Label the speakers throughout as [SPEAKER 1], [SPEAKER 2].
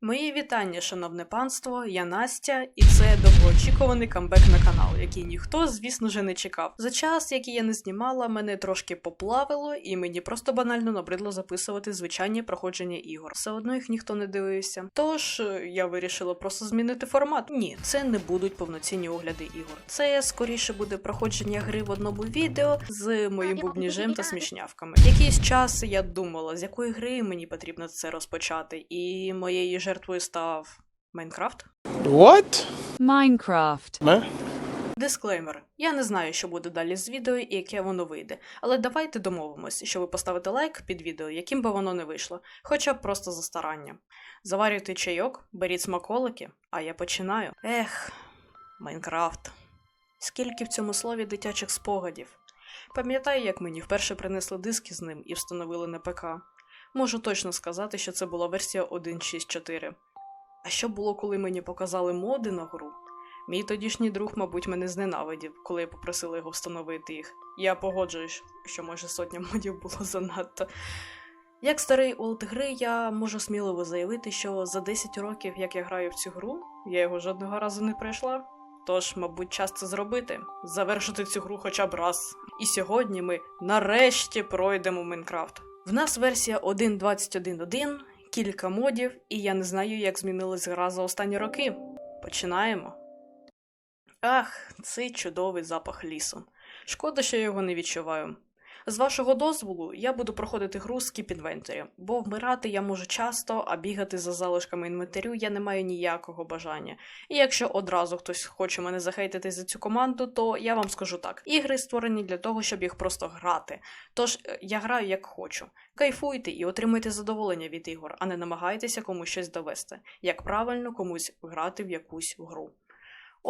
[SPEAKER 1] Мої вітання, шановне панство, я Настя, і це довгоочікуваний камбек на канал, який ніхто, звісно ж, не чекав. За час, який я не знімала, мене трошки поплавило, і мені просто банально набридло записувати звичайні проходження ігор. Все одно їх ніхто не дивився. Тож е, я вирішила просто змінити формат. Ні, це не будуть повноцінні огляди ігор. Це скоріше буде проходження гри в одному відео з моїм бубніжем та смішнявками. Якийсь час я думала, з якої гри мені потрібно це розпочати, і моєю жертвою став Майнкрафт.
[SPEAKER 2] What?
[SPEAKER 3] Minecraft.
[SPEAKER 2] Ме?
[SPEAKER 1] Дисклеймер: я не знаю, що буде далі з відео і яке воно вийде, але давайте домовимось, що ви поставите лайк під відео, яким би воно не вийшло, хоча б просто за старання. Заварюйте чайок, беріть смаколики, а я починаю. Ех, Майнкрафт. Скільки в цьому слові дитячих спогадів. Пам'ятаю, як мені вперше принесли диски з ним і встановили на ПК. Можу точно сказати, що це була версія 1.6.4. А що було, коли мені показали моди на гру? Мій тодішній друг, мабуть, мене зненавидів, коли я попросила його встановити їх. Я погоджуюсь, що може сотня модів було занадто. Як старий олд гри, я можу сміливо заявити, що за 10 років, як я граю в цю гру, я його жодного разу не пройшла. Тож, мабуть, час це зробити, завершити цю гру хоча б раз. І сьогодні ми нарешті пройдемо Майнкрафт. В нас версія 1.21.1, кілька модів, і я не знаю, як змінилась гра за останні роки. Починаємо. Ах, цей чудовий запах лісу. Шкода, що я його не відчуваю. З вашого дозволу, я буду проходити гру з Inventory, бо вмирати я можу часто, а бігати за залишками інвентарю я не маю ніякого бажання. І якщо одразу хтось хоче мене захейтити за цю команду, то я вам скажу так: ігри створені для того, щоб їх просто грати. Тож е, я граю як хочу. Кайфуйте і отримуйте задоволення від ігор, а не намагайтеся комусь щось довести, як правильно комусь грати в якусь гру.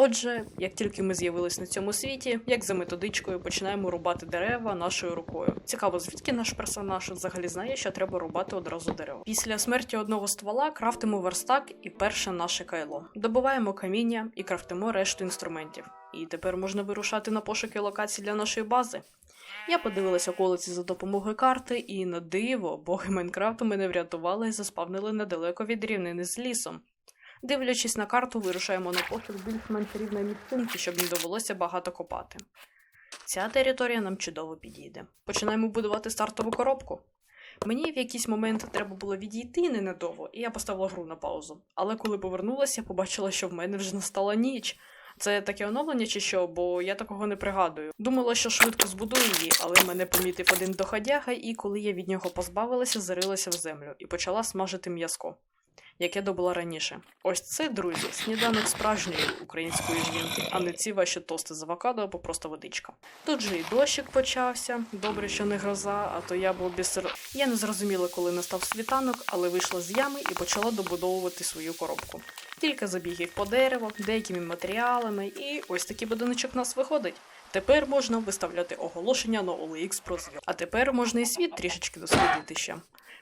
[SPEAKER 1] Отже, як тільки ми з'явились на цьому світі, як за методичкою починаємо рубати дерева нашою рукою. Цікаво, звідки наш персонаж взагалі знає, що треба рубати одразу дерева. Після смерті одного ствола крафтимо верстак і перше наше кайло. Добуваємо каміння і крафтимо решту інструментів. І тепер можна вирушати на пошуки локацій для нашої бази. Я подивилася околиці за допомогою карти, і на диво, боги Майнкрафту мене врятували і заспавнили недалеко від рівнини з лісом. Дивлячись на карту, вирушаємо на пошук більш-менш рівної місцинки, щоб не довелося багато копати. Ця територія нам чудово підійде. Починаємо будувати стартову коробку. Мені в якийсь момент треба було відійти ненадовго, і я поставила гру на паузу. Але коли повернулася, побачила, що в мене вже настала ніч. Це таке оновлення чи що, бо я такого не пригадую. Думала, що швидко збудую її, але мене помітив один доходяга, і коли я від нього позбавилася, зарилася в землю і почала смажити м'язко яке добула раніше. Ось це, друзі, сніданок справжньої української жінки, а не ці ваші тости з авокадо або просто водичка. Тут же і дощик почався. Добре, що не гроза, а то я був бісер. Я не зрозуміла, коли настав світанок, але вийшла з ями і почала добудовувати свою коробку. Кілька забігів по дереву, деякими матеріалами, і ось такий будиночок у нас виходить. Тепер можна виставляти оголошення на OLX про зйом. А тепер можна і світ трішечки дослідити ще.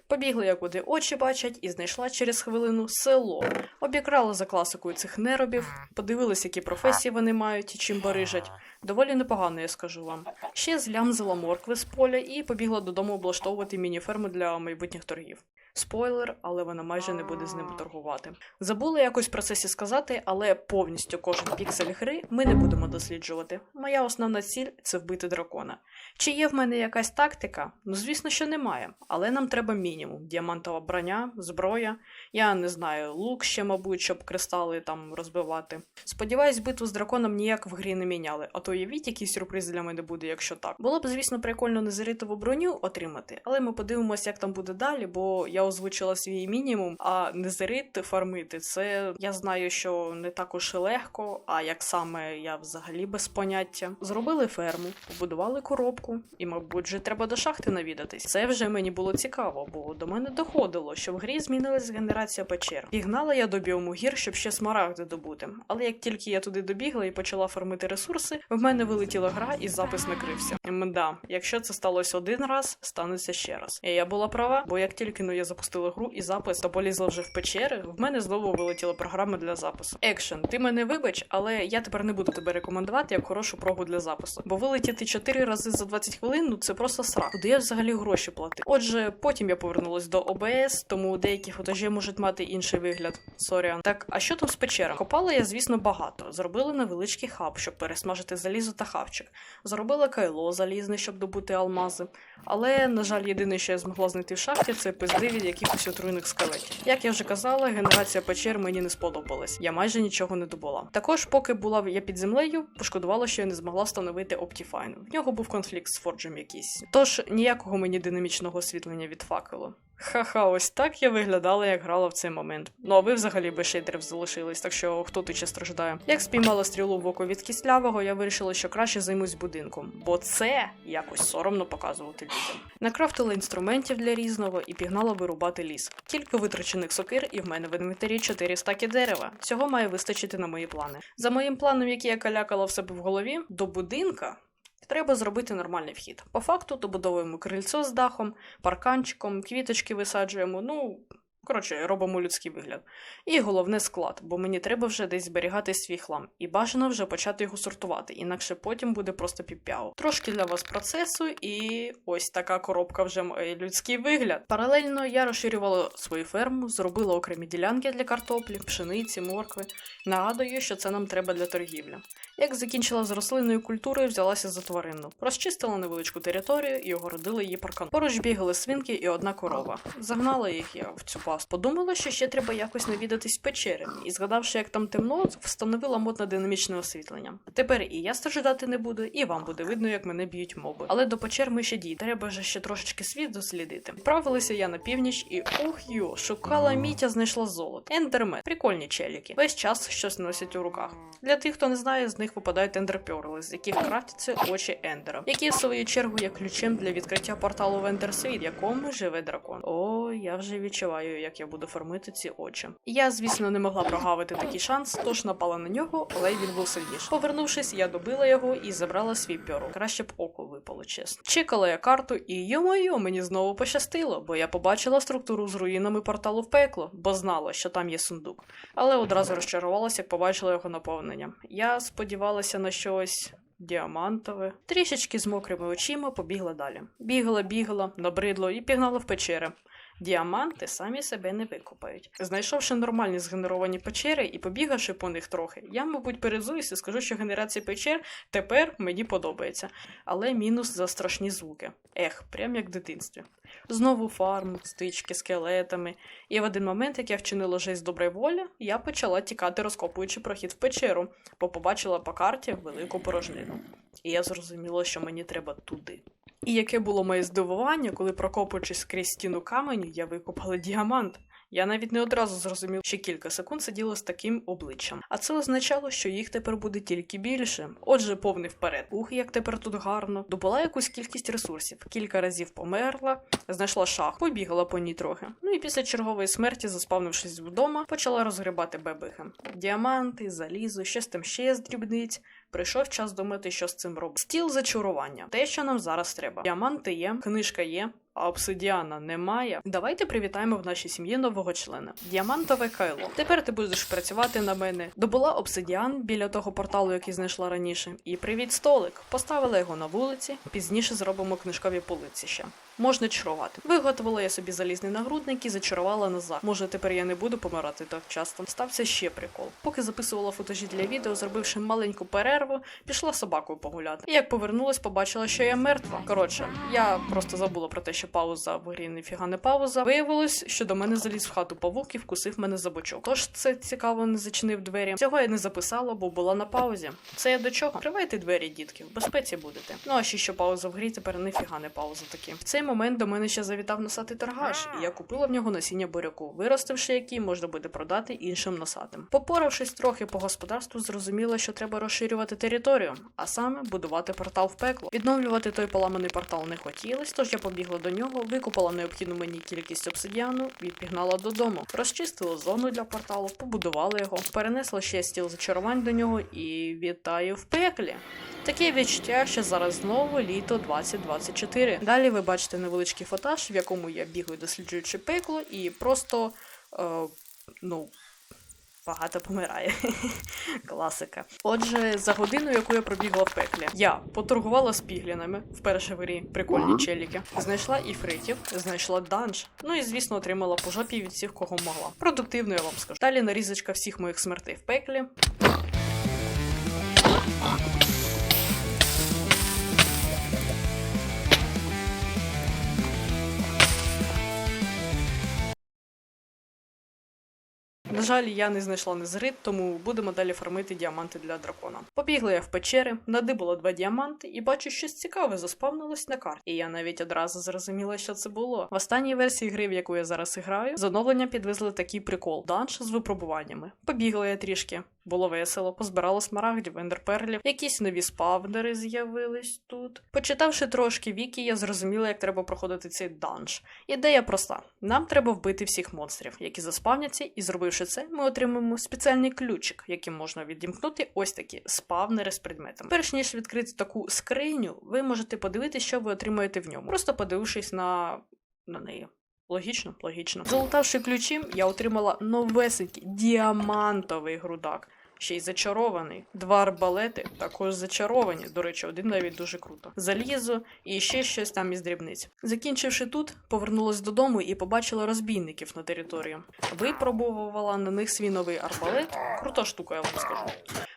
[SPEAKER 1] Побігла я куди очі бачать, і знайшла через хвилину село. Обікрала за класикою цих неробів, подивилась, які професії вони мають і чим барижать. Доволі непогано, я скажу вам. Ще злямзила моркви з поля і побігла додому облаштовувати міні-ферму для майбутніх торгів. Спойлер, але вона майже не буде з ними торгувати. Забула якось в процесі сказати, але повністю кожен піксель гри ми не будемо досліджувати. Моя основна ціль це вбити дракона. Чи є в мене якась тактика? Ну, звісно, що немає, але нам треба мінімум: діамантова броня, зброя. Я не знаю, лук ще, мабуть, щоб кристали там розбивати. Сподіваюсь, битву з драконом ніяк в грі не міняли, а то уявіть, який сюрприз для мене буде, якщо так. Було б, звісно, прикольно незаритову броню отримати, але ми подивимося, як там буде далі, бо я озвучила свій мінімум, а незарит фармити це я знаю, що не так уж і легко, а як саме я взагалі без поняття. Зробили ферму, побудували коробку, і, мабуть, вже треба до шахти навідатись. Це вже мені було цікаво, бо до мене доходило, що в грі змінилась генерація печер. Пігнала я до біому гір, щоб ще смарагди добути. Але як тільки я туди добігла і почала фармити ресурси, в мене вилетіла гра і запис накрився. Мда, якщо це сталося один раз, станеться ще раз. І я була права, бо як тільки ну я запустили гру і запис та полізла вже в печери, в мене знову вилетіла програма для запису. Екшен, ти мене вибач, але я тепер не буду тебе рекомендувати як хорошу прогу для запису. Бо вилетіти 4 рази за 20 хвилин ну це просто срак. Куди я взагалі гроші платив? Отже, потім я повернулась до ОБС, тому деякі футажі можуть мати інший вигляд. Сорян. Так, а що там з печерами? Копала я, звісно, багато. Зробила невеличкий хаб, щоб пересмажити залізо та хавчик. Зробила кайло залізне, щоб добути алмази. Але, на жаль, єдине, що я змогла знайти в шахті, це пизди від якихось отруйних скелетів. Як я вже казала, генерація печер мені не сподобалась. Я майже нічого не добула. Також, поки була я під землею, пошкодувала, що я не змогла встановити Optifine. В нього був конфлікт з Форджем якийсь. Тож ніякого мені динамічного освітлення від факелу. Ха-ха, ось так я виглядала, як грала в цей момент. Ну а ви взагалі без шейдерів залишились, так що хто тут ще страждає. Як спіймала стрілу в око від кислявого, я вирішила, що краще займусь будинком, бо це якось соромно показувати людям. Накрафтила інструментів для різного і пігнала вирубати ліс. Кілька витрачених сокир, і в мене в інвентарі 4 стаки дерева. Цього має вистачити на мої плани. За моїм планом, який я калякала в себе в голові, до будинка Треба зробити нормальний вхід. По факту добудовуємо крильцо з дахом, парканчиком, квіточки висаджуємо. Ну, коротше, робимо людський вигляд. І головне склад, бо мені треба вже десь зберігати свій хлам, і бажано вже почати його сортувати, інакше потім буде просто піп'яо. Трошки для вас процесу, і ось така коробка вже має людський вигляд. Паралельно я розширювала свою ферму, зробила окремі ділянки для картоплі, пшениці, моркви. Нагадую, що це нам треба для торгівлі. Як закінчила з рослинною культурою, взялася за тварину. Розчистила невеличку територію і огородила її паркан. Поруч бігали свинки і одна корова. Загнала їх я в цю пасту. Подумала, що ще треба якось навідатись в печери, і згадавши, як там темно, встановила мод на динамічне освітлення. Тепер і я страждати не буду, і вам буде видно, як мене б'ють моби. Але до печер ми ще дійдемо. Треба ж ще трошечки світ дослідити. Відправилася я на північ і ух йо, шукала мітя, знайшла золото. Ендермен. Прикольні челіки. Весь час щось носять у руках. Для тих, хто не знає, з них випадають ендерперли, з яких крафтяться очі ендера, які в свою чергу є ключем для відкриття порталу в ендерсвіт, якому живе дракон. О, я вже відчуваю, як я буду формити ці очі. Я, звісно, не могла прогавити такий шанс, тож напала на нього, але він був сильніший. Повернувшись, я добила його і забрала свій пьору. Краще б око випало, чесно. Чекала я карту, і йо-моє, мені знову пощастило, бо я побачила структуру з руїнами порталу в пекло, бо знала, що там є сундук. Але одразу розчарувалася, як побачила його наповнення. Я сподівалася на щось. Діамантове. Трішечки з мокрими очима побігла далі. Бігала, бігала, набридло і пігнала в печери. Діаманти самі себе не викопають. Знайшовши нормальні згенеровані печери і побігавши по них трохи, я, мабуть, перезуюсь і скажу, що генерація печер тепер мені подобається. Але мінус за страшні звуки. Ех, прям як в дитинстві. Знову фарм, стички скелетами. І в один момент, як я вчинила жесть доброї волі, я почала тікати, розкопуючи прохід в печеру, бо побачила по карті велику порожнину. І я зрозуміла, що мені треба туди. І яке було моє здивування, коли, прокопуючись крізь стіну каменю, я викопала діамант. Я навіть не одразу зрозумів, що кілька секунд сиділа з таким обличчям. А це означало, що їх тепер буде тільки більше. Отже, повний вперед. Ух, як тепер тут гарно. Добула якусь кількість ресурсів, кілька разів померла, знайшла шах, побігала по ній трохи. Ну і після чергової смерті, заспавнившись вдома, почала розгрібати бебихи. Діаманти, залізо, щось там ще з дрібниць. Прийшов час думати, що з цим робити. Стіл зачарування. Те, що нам зараз треба. Діаманти є, книжка є. А обсидіана немає. Давайте привітаємо в нашій сім'ї нового члена. Діамантове кайло. Тепер ти будеш працювати на мене. Добула обсидіан біля того порталу, який знайшла раніше. І привіт, столик. Поставила його на вулиці. Пізніше зробимо книжкові полиці ще. Можна чарувати. Виготовила я собі залізний нагрудник і зачарувала назад. Може, тепер я не буду помирати так часто. Стався ще прикол. Поки записувала футажі для відео, зробивши маленьку перерву, пішла собакою погуляти. І як повернулась, побачила, що я мертва. Коротше, я просто забула про те, що пауза в грі ніфіга не пауза. Виявилось, що до мене заліз в хату павук і вкусив мене за бочок. Тож це цікаво не зачинив двері. Цього я не записала, бо була на паузі. Це я до чого? Кривайте двері, дітки, в безпеці будете. Ну а ще що пауза в грі, тепер ніфіга не пауза таки. В цей момент до мене ще завітав носатий торгаш, і я купила в нього насіння буряку, виростивши які можна буде продати іншим носатим. Попоравшись трохи по господарству, зрозуміла, що треба розширювати територію, а саме будувати портал в пекло. Відновлювати той поламаний портал не хотілось, тож я побігла до нього, викопала необхідну мені кількість обсидіану і пігнала додому. Розчистила зону для порталу, побудувала його, перенесла ще стіл зачарувань до нього і вітаю в пеклі. Таке відчуття, що зараз знову літо 2024. Далі ви бачите невеличкий фотаж, в якому я бігаю, досліджуючи пекло, і просто е, ну. Багато помирає. Класика. Отже, за годину, яку я пробігла в пеклі, я поторгувала з піглінами вперше в грі прикольні челіки, знайшла іфритів, знайшла данж. Ну і звісно, отримала по жопі від всіх, кого могла. Продуктивно я вам скажу. Далі нарізочка всіх моїх смертей в пеклі. На жаль, я не знайшла незрит, тому будемо далі фармити діаманти для дракона. Побігла я в печери, надибала два діаманти і бачу, щось цікаве заспавнилось на карті. І я навіть одразу зрозуміла, що це було. В останній версії гри, в яку я зараз граю, з оновлення підвезли такий прикол данж з випробуваннями. Побігла я трішки. Було весело, позбирала смарагдів, ендерперлів, якісь нові спавнери з'явились тут. Почитавши трошки віки, я зрозуміла, як треба проходити цей данж. Ідея проста: нам треба вбити всіх монстрів, які заспавняться, і зробивши це, ми отримаємо спеціальний ключик, яким можна відімкнути ось такі спавнери з предметами. Перш ніж відкрити таку скриню, ви можете подивитися, що ви отримаєте в ньому, просто подивившись на, на неї. Логічно, логічно. Залутавши ключі, я отримала новесенький діамантовий грудак. Ще й зачарований. Два арбалети також зачаровані. До речі, один навіть дуже круто. Залізо і ще щось там із дрібниць. Закінчивши тут, повернулась додому і побачила розбійників на території. Випробувала на них свій новий арбалет. Крута штука, я вам скажу.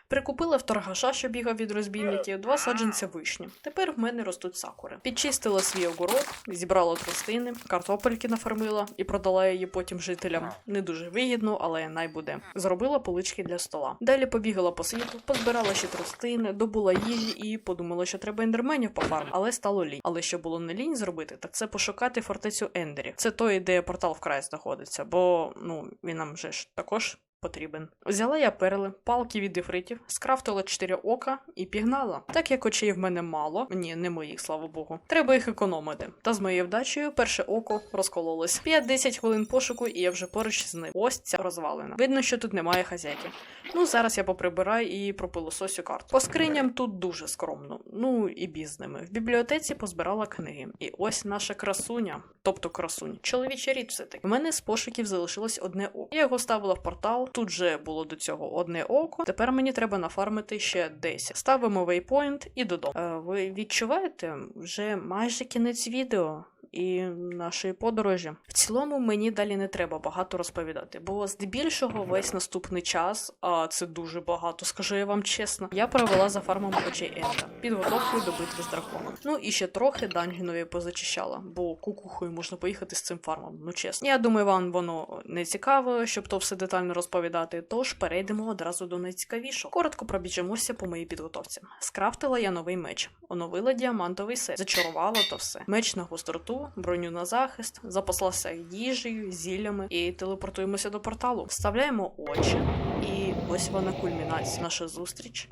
[SPEAKER 1] Прикупила в торгаша, що бігав від розбійників, два саджанця вишні. Тепер в мене ростуть сакури. Підчистила свій огород, зібрала тростини, картопельки нафармила і продала її потім жителям. Не дуже вигідно, але най буде. Зробила полички для стола. Далі побігала по світу, позбирала ще тростини, добула їжі і подумала, що треба ендерменів пофармити, але стало лінь. Але що було не лінь зробити, так це пошукати фортецю ендерів. Це той, де портал вкрай знаходиться, бо ну він нам же ж також потрібен. Взяла я перли, палки від ефритів, скрафтила чотири ока і пігнала. Так як очей в мене мало, ні, не моїх, слава Богу. Треба їх економити. Та з моєю вдачею перше око розкололось. 5-10 хвилин пошуку, і я вже поруч з ним. Ось ця розвалина. Видно, що тут немає хазяйки. Ну, зараз я поприбираю і пропилососю карту. По скриням тут дуже скромно. Ну і біз з ними. В бібліотеці позбирала книги. І ось наша красуня, тобто красунь, чоловіча річ все таки. У мене з пошуків залишилось одне око. Я його ставила в портал. Тут же було до цього одне око. Тепер мені треба нафармити ще 10. Ставимо вейпоінт і додому. Е, ви відчуваєте вже майже кінець відео. І нашої подорожі. В цілому мені далі не треба багато розповідати, бо здебільшого весь наступний час, а це дуже багато, скажу я вам чесно, я провела за фармом очей Енда, підготовкою до битви з драконом. Ну і ще трохи данжінові позачищала, бо кукухою можна поїхати з цим фармом. Ну чесно. Я думаю, вам воно не цікаво, щоб то все детально розповідати. Тож перейдемо одразу до найцікавішого. Коротко пробіжимося по моїй підготовці. Скрафтила я новий меч, оновила діамантовий сет, зачарувала то все. Меч на гостроту броню на захист, запаслася їжею, зіллями і телепортуємося до порталу. Вставляємо очі, і ось вона кульмінація. Наша зустріч.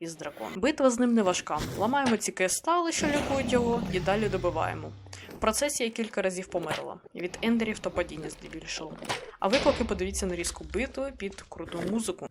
[SPEAKER 1] Із драконом. Битва з ним не важка. Ламаємо ці кристали, що лікують його, і далі добиваємо. В процесі я кілька разів померла. Від ендерів та падіння здебільшого. А ви поки подивіться нарізку битви під круту музику.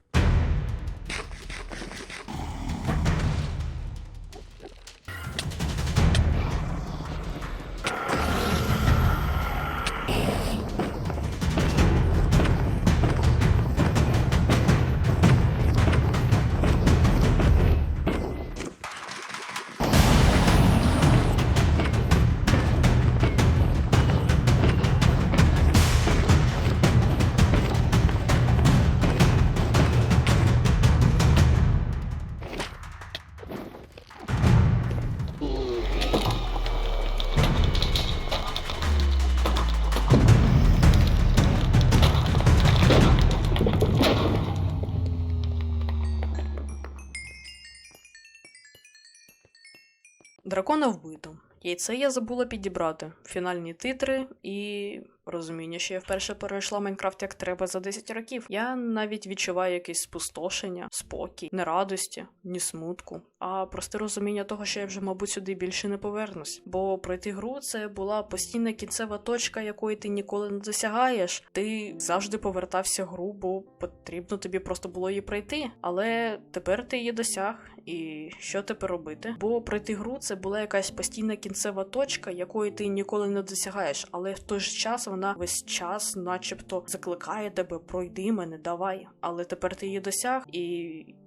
[SPEAKER 1] Дракона вбито. Яйце я забула підібрати, фінальні титри і розуміння, що я вперше перейшла Майнкрафт як треба за 10 років. Я навіть відчуваю якесь спустошення, спокій, не радості, ні смутку, а просте розуміння того, що я вже, мабуть, сюди більше не повернусь. Бо пройти гру це була постійна кінцева точка, якої ти ніколи не досягаєш. Ти завжди повертався гру, бо потрібно тобі просто було її пройти. Але тепер ти її досяг. І що тепер робити? Бо пройти гру це була якась постійна кінцева точка, якої ти ніколи не досягаєш, але в той же час вона весь час, начебто, закликає тебе, пройди мене, давай. Але тепер ти її досяг, і,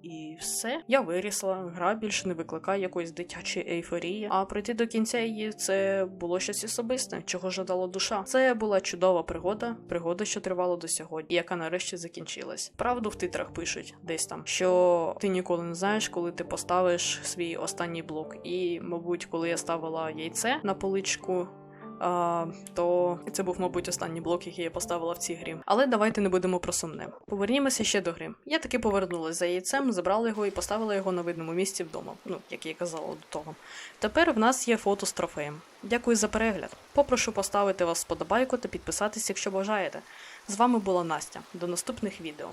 [SPEAKER 1] і все. Я вирісла, гра більше не викликає якоїсь дитячої ейфорії. А пройти до кінця її це було щось особисте, чого жадала душа. Це була чудова пригода, пригода, що тривала до сьогодні, яка нарешті закінчилась. Правду в титрах пишуть десь там, що ти ніколи не знаєш, коли ти поставиш свій останній блок. І, мабуть, коли я ставила яйце на поличку. То це був, мабуть, останній блок, який я поставила в цій грі. Але давайте не будемо про сумне. Повернімося ще до гри. Я таки повернулася за яйцем, забрала його і поставила його на видному місці вдома. Ну, як я казала до того. Тепер в нас є фото з трофеєм. Дякую за перегляд. Попрошу поставити вас вподобайку та підписатись, якщо бажаєте. З вами була Настя. До наступних відео.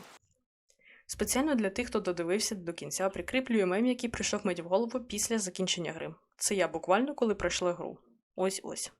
[SPEAKER 1] Спеціально для тих, хто додивився до кінця, прикріплюю мем, який прийшов мені в голову після закінчення гри. Це я буквально коли пройшла гру. Ось ось.